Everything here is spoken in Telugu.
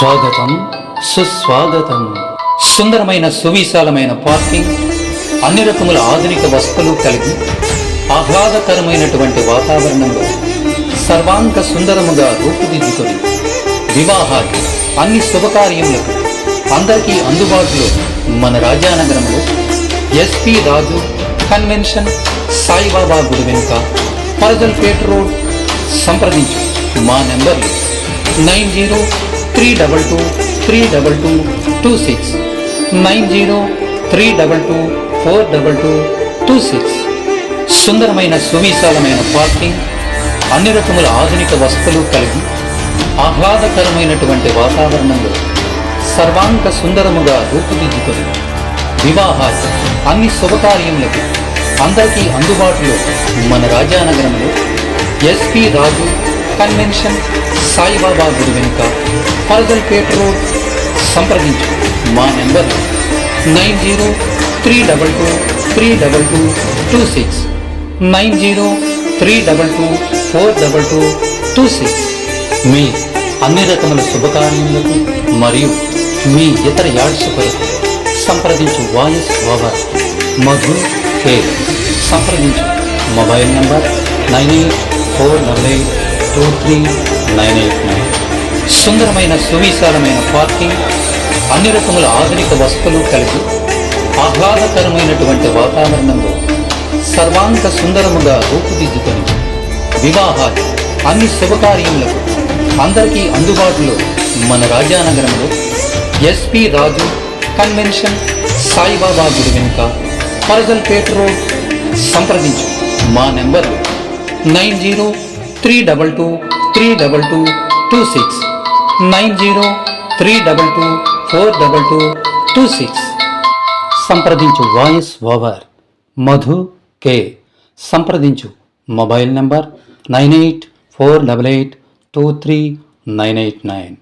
స్వాగతం సుస్వాగతం. సుందరమైన సువిశాలమైన పార్కింగ్ అన్ని రకముల ఆధునిక వస్తువులు కలిగి ఆహ్లాదకరమైనటువంటి వాతావరణంలో సర్వాంగ సుందరముగా రూపుదిద్దుకొని వివాహాలు అన్ని శుభకార్యములకు అందరికీ అందుబాటులో మన రాజానగరంలో ఎస్పి రాజు కన్వెన్షన్ సాయిబాబా గుడి వెనుక పరజల్పేట రోడ్ సంప్రదించు. మా నెంబర్లు nine zero three double two three double two two six. Nine zero three double two four double two two six. సుందరమైన సువిశాలమైన పార్కింగ్ అన్ని రకముల ఆధునిక వస్తువులు కలిగి ఆహ్లాదకరమైనటువంటి వాతావరణంలో సర్వాంగ సుందరముగా రూపుదిద్దుకొని వివాహాలు అన్ని శుభకార్యములకు అందరికీ అందుబాటులో మన రాజానగరంలో ఎస్పి రాజు కన్వెన్షన్ సాయిబాబా గుడి వెనుక పరదల్పేట రోడ్ సంప్రదించు. మా number nine zero three double two three double two two six. Nine zero three double two four double two two six. మీ అన్ని రకముల శుభకార్యములకు మరియు మీ ఇతర యాడ్స్ కొరకు సంప్రదించు voice over. Madhu K. సంప్రదించు. Mobile number nine eight four double eight two three nine eight nine. సుందరమైన సువిశాలమైన పార్కింగ్ అన్ని రకముల ఆధునిక వసతులు కలిగి ఆహ్లాదకరమైనటువంటి వాతావరణంలో సర్వాంగ సుందరముగా రూపుదిద్దుకొని వివాహాలు అన్ని శుభకార్యములకు అందరికీ అందుబాటులో మన రాజానగరంలో ఎస్పి రాజు కన్వెన్షన్ సాయిబాబా గుడి వెనుక పరజల్పేట రోడ్ సంప్రదించు. మా నెంబర్లు nine zero three double two three double two two six nine zero three double two four double two two six సంప్రదించు voice over. Madhu K. సంప్రదించు mobile number nine eight four double eight two three nine eight nine.